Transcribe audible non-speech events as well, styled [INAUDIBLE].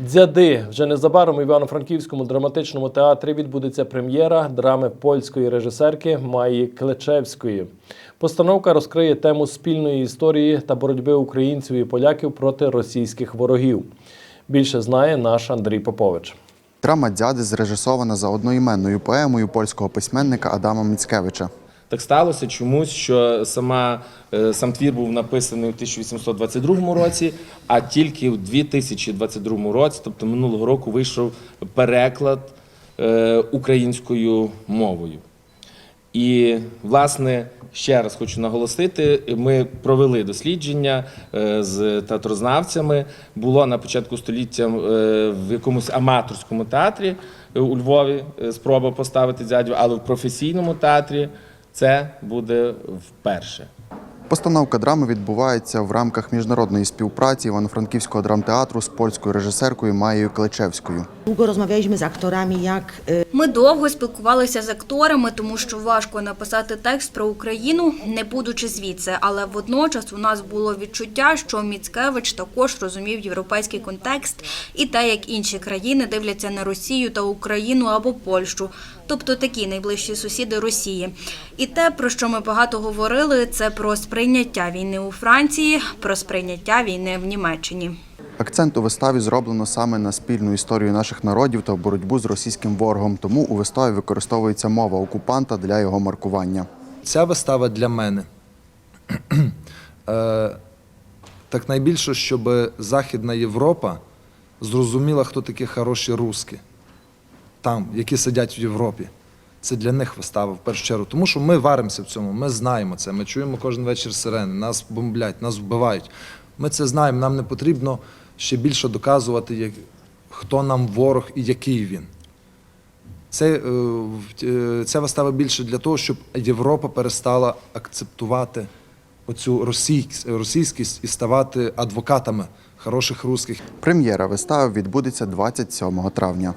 Дзяди вже незабаром у Івано-Франківському драматичному театрі відбудеться прем'єра драми польської режисерки Майї Клечевської. Постановка розкриє тему спільної історії та боротьби українців і поляків проти російських ворогів. Більше знає наш Андрій Попович. Драма дяди зрежисована за одноіменною поемою польського письменника Адама Міцкевича. Так сталося чомусь, що сама, е, сам твір був написаний у 1822 році, а тільки у 2022 році, тобто минулого року, вийшов переклад е, українською мовою. І, власне, ще раз хочу наголосити: ми провели дослідження е, з театрознавцями. Було на початку століття в якомусь аматорському театрі у Львові спроба поставити дядю, але в професійному театрі це буде вперше. Постановка драми відбувається в рамках міжнародної співпраці Івано-Франківського драмтеатру з польською режисеркою Маєю Клечевською. Długo rozmawialiśmy z aktorami, jak Ми довго спілкувалися з акторами, тому що важко написати текст про Україну, не будучи звідси. Але водночас у нас було відчуття, що Міцкевич також розумів європейський контекст і те, як інші країни дивляться на Росію та Україну або Польщу, тобто такі найближчі сусіди Росії. І те, про що ми багато говорили, це про сприйняття війни у Франції, про сприйняття війни в Німеччині. Акцент у виставі зроблено саме на спільну історію наших народів та боротьбу з російським ворогом. Тому у виставі використовується мова окупанта для його маркування. Ця вистава для мене. [CLEARS THROAT] Е, Так найбільше, щоб Західна Європа зрозуміла, хто такі хороші руски, там, які сидять в Європі. Це для них вистава в першу чергу. Тому що ми варимося в цьому, ми знаємо це. Ми чуємо кожен вечір сирени, нас бомблять, нас вбивають. Ми це знаємо, нам не потрібно ще більше доказувати, як, хто нам ворог і який він. Це, е, е, ця вистава більше для того, щоб Європа перестала акцептувати оцю російськість і ставати адвокатами хороших русських. Прем'єра вистави відбудеться 27 травня.